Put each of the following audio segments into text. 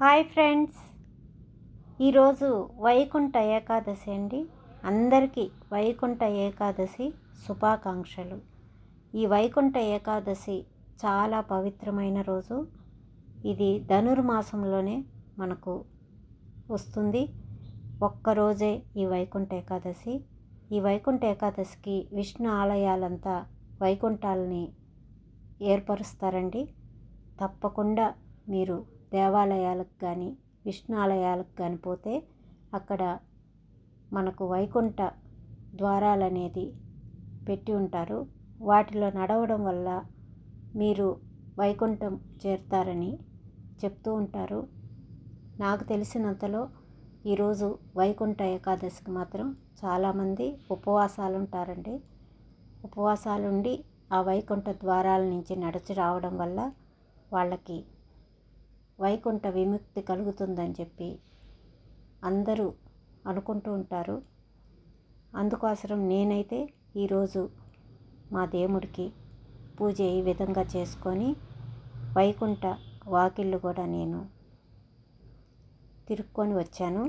Hi friends. ఈరోజు వైకుంఠ ఏకాదశి అండి. అందరికీ వైకుంఠ ఏకాదశి శుభాకాంక్షలు. ఈ వైకుంఠ ఏకాదశి చాలా పవిత్రమైన రోజు. ఇది ధనుర్మాసంలోనే మనకు వస్తుంది. ఒక్కరోజే ఈ వైకుంఠ ఏకాదశి. ఈ వైకుంఠ ఏకాదశికి విష్ణు ఆలయాలంతా వైకుంఠాలని ఏర్పరుస్తారండి. తప్పకుండా మీరు దేవాలయాలకు కానీ విష్ణాలయాలకు కానీ పోతే అక్కడ మనకు వైకుంఠ ద్వారాలు అనేది పెట్టి ఉంటారు. వాటిలో నడవడం వల్ల మీరు వైకుంఠం చేరుతారని చెప్తూ ఉంటారు. నాకు తెలిసినంతలో ఈరోజు వైకుంఠ ఏకాదశికి మాత్రం చాలామంది ఉపవాసాలు ఉంటారండి ఉపవాసాలు ఉండి ఆ వైకుంఠ ద్వారాల నుంచి నడిచి రావడం వల్ల వాళ్ళకి వైకుంఠ విముక్తి కలుగుతుందని చెప్పి అందరూ అనుకుంటూ ఉంటారు. అందుకోసం నేనైతే ఈరోజు మా దేవుడికి పూజ ఈ విధంగా చేసుకొని వైకుంఠ వాకిళ్ళు కూడా నేను తిరుక్కొని వచ్చాను.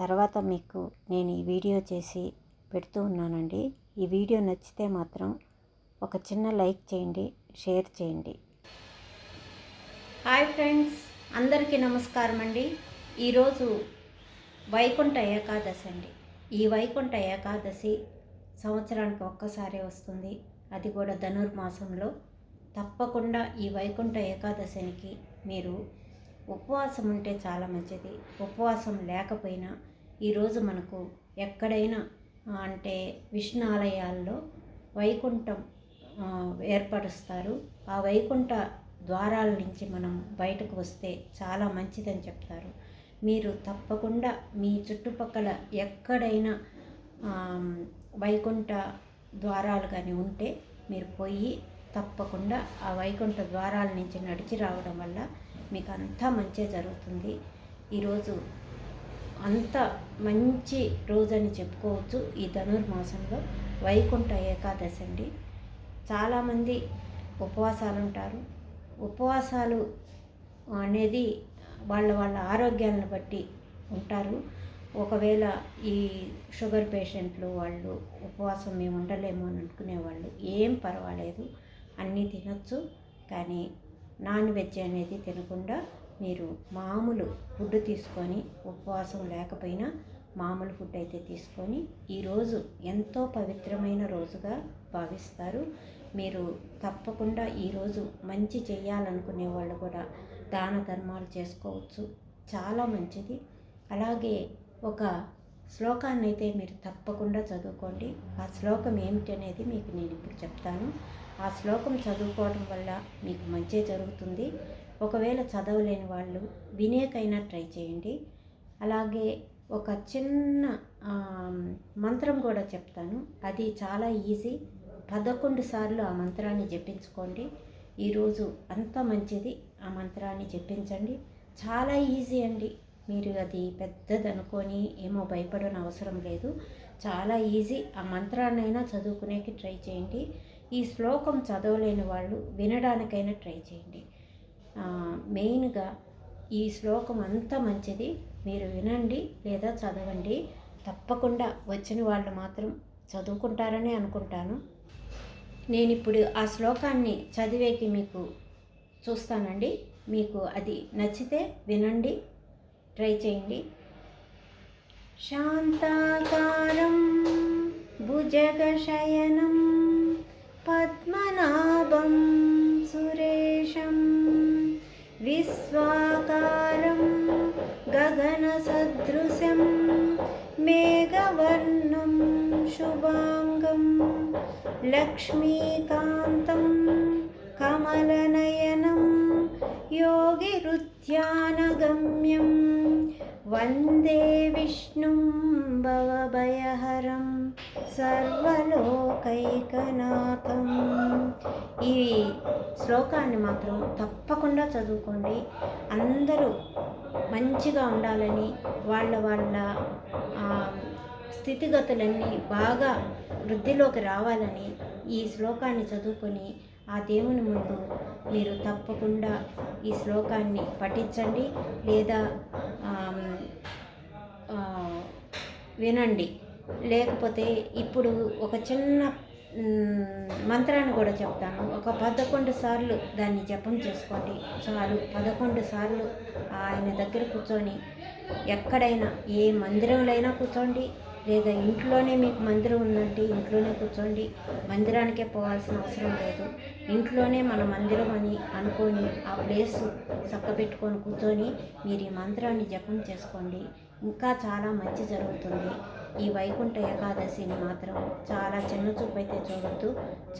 తర్వాత మీకు నేను ఈ వీడియో చేసి పెడుతూ ఉన్నానండి. ఈ వీడియో నచ్చితే మాత్రం ఒక చిన్న లైక్ చేయండి షేర్ చేయండి. Hi friends. అందరికీ నమస్కారం అండి. ఈరోజు వైకుంఠ ఏకాదశి అండి. ఈ వైకుంఠ ఏకాదశి సంవత్సరానికి ఒక్కసారే వస్తుంది. అది కూడా ధనుర్మాసంలో. తప్పకుండా ఈ వైకుంఠ ఏకాదశినికి మీరు ఉపవాసం ఉంటే చాలా మంచిది. ఉపవాసం లేకపోయినా ఈరోజు మనకు ఎక్కడైనా అంటే విష్ణు ఆలయాల్లో వైకుంఠం ఏర్పరుస్తారు. ఆ వైకుంఠ ద్వారాల నుంచి మనం బయటకు వస్తే చాలా మంచిదని చెప్తారు. మీరు తప్పకుండా మీ చుట్టుపక్కల ఎక్కడైనా వైకుంఠ ద్వారాలు కానీ ఉంటే మీరు పోయి తప్పకుండా ఆ వైకుంఠ ద్వారాల నుంచి నడిచి రావడం వల్ల మీకు అంతా మంచి జరుగుతుంది. ఈరోజు అంత మంచి రోజని చెప్పుకోవచ్చు ఈ ధనుర్మాసంలో వైకుంఠ ఏకాదశి అండి. చాలామంది ఉపవాసాలు ఉంటారు. ఉపవాసాలు అనేది వాళ్ళ వాళ్ళ ఆరోగ్యాలను బట్టి ఉంటారు. ఒకవేళ ఈ షుగర్ పేషెంట్లు వాళ్ళు ఉపవాసం మేము ఉండలేము అని అనుకునే వాళ్ళు ఏం పర్వాలేదు. అన్నీ తినొచ్చు. కానీ నాన్ వెజ్ అనేది తినకుండా మీరు మామూలు ఫుడ్ తీసుకొని ఉపవాసం లేకపోయినా మామూలు ఫుడ్ అయితే తీసుకొని ఈరోజు ఎంతో పవిత్రమైన రోజుగా భావిస్తారు. మీరు తప్పకుండా ఈరోజు మంచి చేయాలనుకునే వాళ్ళు కూడా దాన ధర్మాలు చేసుకోవచ్చు. చాలా మంచిది. అలాగే ఒక శ్లోకాన్ని అయితే మీరు తప్పకుండా చదువుకోండి. ఆ శ్లోకం ఏమిటి అనేది మీకు నేను ఇప్పుడు చెప్తాను. ఆ శ్లోకం చదువుకోవడం వల్ల మీకు మంచి జరుగుతుంది. ఒకవేళ చదవలేని వాళ్ళు వినేకైనా ట్రై చేయండి. అలాగే ఒక చిన్న మంత్రం కూడా చెప్తాను. అది చాలా ఈజీ. పదకొండు సార్లు ఆ మంత్రాన్ని జపించుకోండి. ఈరోజు అంత మంచిది. ఆ మంత్రాన్ని జపించండి. చాలా ఈజీ అండి. మీరు అది పెద్దది అనుకొని ఏమో భయపడని అవసరం లేదు. చాలా ఈజీ. ఆ మంత్రాన్నైనా చదువుకునేకి ట్రై చేయండి. ఈ శ్లోకం చదవలేని వాళ్ళు వినడానికైనా ట్రై చేయండి. మెయిన్గా ఈ శ్లోకం అంత మంచిది. మీరు వినండి లేదా చదవండి. తప్పకుండా వచ్చిన వాళ్ళు మాత్రం చదువుకుంటారని అనుకుంటాను. నేను ఇప్పుడు ఆ శ్లోకాన్ని చదివేకి మీకు చూస్తానండి. మీకు అది నచ్చితే వినండి ట్రై చేయండి. శాంతాకారం భుజగశయనం పద్మనాభం సురేశం విశ్వాకారం గగనసదృశం మేఘవర్ణం శుభాంగం లక్ష్మీకాంతం కమలనయనం योगिरुद्यानगम्यं वन्दे विष्णुं भवभयहरं సర్వలోకైకనాథం ఈ శ్లోకాన్ని మాత్రం తప్పకుండా చదువుకోండి అందరూ మంచిగా ఉండాలని వాళ్ళ వాళ్ళ ఆ, స్థితిగతులన్నీ బాగా వృద్ధిలోకి రావాలని ఈ శ్లోకాన్ని చదువుకొని ఆ దేవుని ముందు మీరు తప్పకుండా ఈ శ్లోకాన్ని పఠించండి లేదా వినండి. లేకపోతే ఇప్పుడు ఒక చిన్న మంత్రాన్ని కూడా చెప్తాను. ఒక పదకొండు సార్లు దాన్ని జపం చేసుకోండి. చాలు. పదకొండు సార్లు ఆయన దగ్గర కూర్చొని ఎక్కడైనా ఏ మందిరంలో అయినా కూర్చోండి. లేదా ఇంట్లోనే మీకు మందిరం ఉందంటే ఇంట్లోనే కూర్చోండి. మందిరానికే పోవాల్సిన అవసరం లేదు. ఇంట్లోనే మన మందిరం అని అనుకొని ఆ ప్లేస్ చక్కబెట్టుకొని కూర్చొని మీరు ఈ మంత్రాన్ని జపం చేసుకోండి. ఇంకా చాలా మంచి జరుగుతుంది. ఈ వైకుంఠ ఏకాదశిని మాత్రం చాలా చిన్న చూపు అయితే చూడొద్దు.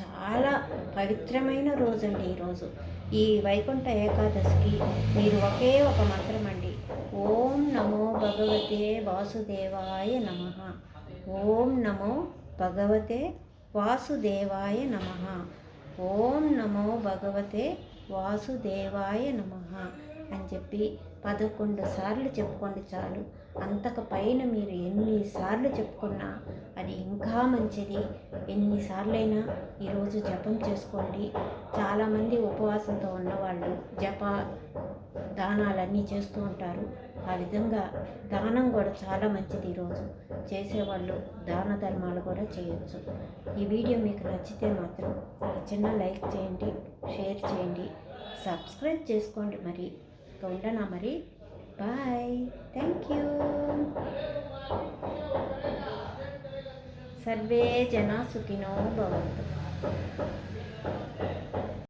చాలా పవిత్రమైన రోజు అండి ఈరోజు ఈ వైకుంఠ ఏకాదశికి మీరు ఒకే ఒక మంత్రం అండి. ఓం నమో భగవతే వాసుదేవాయ నమ. ఓం నమో భగవతే వాసుదేవాయ నమ. ఓం నమో భగవతే వాసుదేవాయ నమ అని చెప్పి పదకొండు సార్లు చెప్పుకోండి చాలు. అంతకు పైన మీరు ఎన్నిసార్లు చెప్పుకున్నా అది ఇంకా మంచిది. ఎన్నిసార్లైనా ఈరోజు జపం చేసుకోండి. చాలామంది ఉపవాసంతో ఉన్నవాళ్ళు జప దానాలన్నీ చేస్తూ ఉంటారు. ఆ విధంగా దానం కూడా చాలా మంచిది ఈరోజు. చేసేవాళ్ళు దాన ధర్మాలు కూడా చేయొచ్చు. ఈ వీడియో మీకు నచ్చితే మాత్రం ఒక చిన్న లైక్ చేయండి షేర్ చేయండి సబ్స్క్రైబ్ చేసుకోండి మరి. ఇక ఉండనా మరి. Bye. Thank you. सर्वे जना सुखिनो भवन्तु